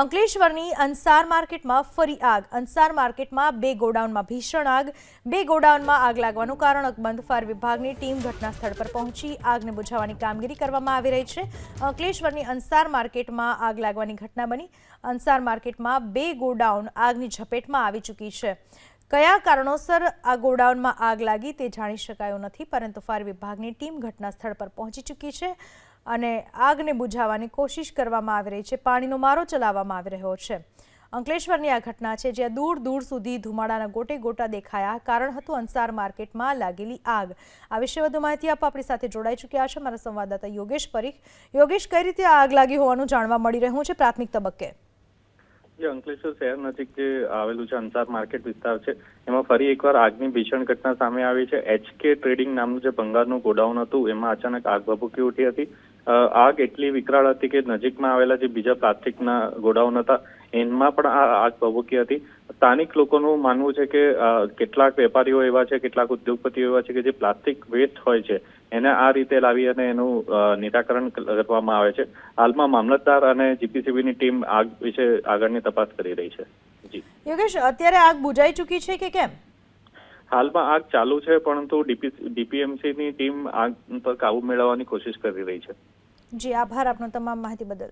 અંકલેશ્વરની અંસાર માર્કેટમાં ફરી આગ. અંસાર માર્કેટમાં બે ગોડાઉનમાં ભીષણ આગ. બે ગોડાઉનમાં આગ લાગવાનું કારણ અકબંધ ફાયર વિભાગની ટીમ ઘટના સ્થળ પર પહોંચી. આગને બુઝાવવાની કામગીરી કરવામાં આવી રહી છે. અંકલેશ્વરની અંસાર માર્કેટમાં આગ લાગવાની ઘટના બની. અંસાર માર્કેટમાં બે ગોડાઉન આગની ઝપેટમાં આવી ચૂકી છે. કયા કારણોસર આ ગોડાઉનમાં આગ લાગી તે જાણી શકાયું નથી, પરંતુ ફાયર વિભાગની ટીમ ઘટના સ્થળ પર પહોંચી ચૂકી છે. અને આગને બુઝાવવાની કોશિશ કરવામાં આવી રહી છે. પાણીનો મારો ચલાવવામાં આવી રહ્યો છે. અંકલેશ્વરની આ ઘટના છે જ્યાં દૂર દૂર સુધી ધુમાડાના ગોટે ગોટા દેખાયા. કારણ હતું અંસાર માર્કેટમાં લાગેલી આગ. આ વિશે વધુ માહિતી આપવા આપણી સાથે જોડાઈ ચૂક્યા છે મારા સંવાદદાતા યોગેશ પરીખ. યોગેશ, કઈ રીતે આગ લાગી હોવાનું જાણવા મળી રહ્યું છે પ્રાથમિક તબક્કે? જે અંકલેશ્વર શહેર નજીક જે આવેલું છે અંસાર માર્કેટ વિસ્તાર છે, એમાં ફરી એકવાર આગની ભીષણ ઘટના સામે આવી છે. એચકે ટ્રેડિંગ નામનું જે ભંગારનું ગોડાઉન હતું, એમાં અચાનક આગ ભભૂકી ઉઠી હતી. આગ એટલી વિકરાળ હતી કે નજીકમાં આવેલા જે બીજા પ્લાસ્ટિકના ગોડાઉન હતા એમાં પણ આ આગ ભભૂકી હતી. સ્થાનિક લોકોનું માનવું છે કે કેટલાક વેપારીઓ એવા છે, કેટલાક ઉદ્યોગપતિઓ એવા છે કે જે પ્લાસ્ટિક વેસ્ટ હોય છે, એને આ રીતે લાવી અને એનું નિરાકરણ કરવામાં આવે છે. હાલમાં મામલતદાર અને જીપીસીબીની ટીમ આગ વિશે આગળની તપાસ કરી રહી છે. જી. યોગેશ, અત્યારે આગ બુજાઈ ચૂકી છે કે કેમ? હાલમાં આગ ચાલુ છે, પરંતુ ડીપી, ડીપીએમસીની ટીમ આગ પર કાબુ મેળવવાની કોશિશ કરી રહી છે. જી, આભાર આપનો તમામ માહિતી બદલ.